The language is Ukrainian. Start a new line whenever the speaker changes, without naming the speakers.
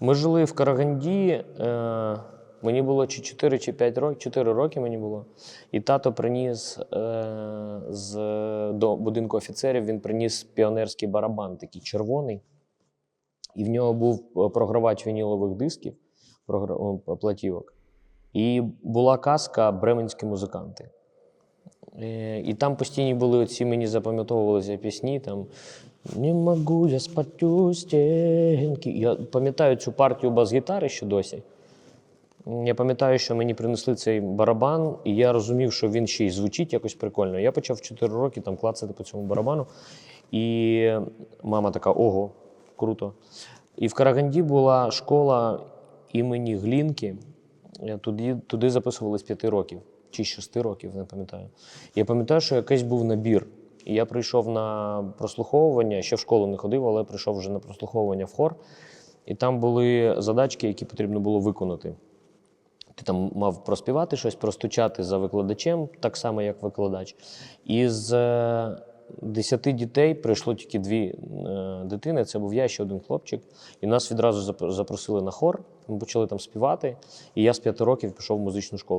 Ми жили в Караганді. Е, мені було чи 4 чи 5 років, 4 роки мені було. І тато приніс е, з, до будинку офіцерів, він приніс піонерський барабан, такий червоний. І в нього був е, програвач вінілових дисків, програ- платівок. І була казка Бременські музиканти. Е, І там постійні були оці, мені запам'ятовувалися пісні. Там Не могу я спать у стінки. Я пам'ятаю цю партію бас-гітари ще досі. Я пам'ятаю, що мені принесли цей барабан, і я розумів, що він ще й звучить якось прикольно. Я почав в 4 роки там клацати по цьому барабану. І мама така: ого, круто. І в Караганді була школа імені Глінки. Я туди, туди записували з 5 років чи з 6 років, не пам'ятаю. Я пам'ятаю, що якийсь був набір. І я прийшов на прослуховування, ще в школу не ходив, але прийшов вже на прослуховування в хор. І там були задачки, які потрібно було виконати. Ти там мав проспівати щось, простучати за викладачем, так само, як викладач. Із е, 10 дітей прийшло тільки дві е, дитини. Це був я ще один хлопчик. І нас відразу зап- запросили на хор. Ми почали там співати. І я з п'яти років пішов в музичну школу.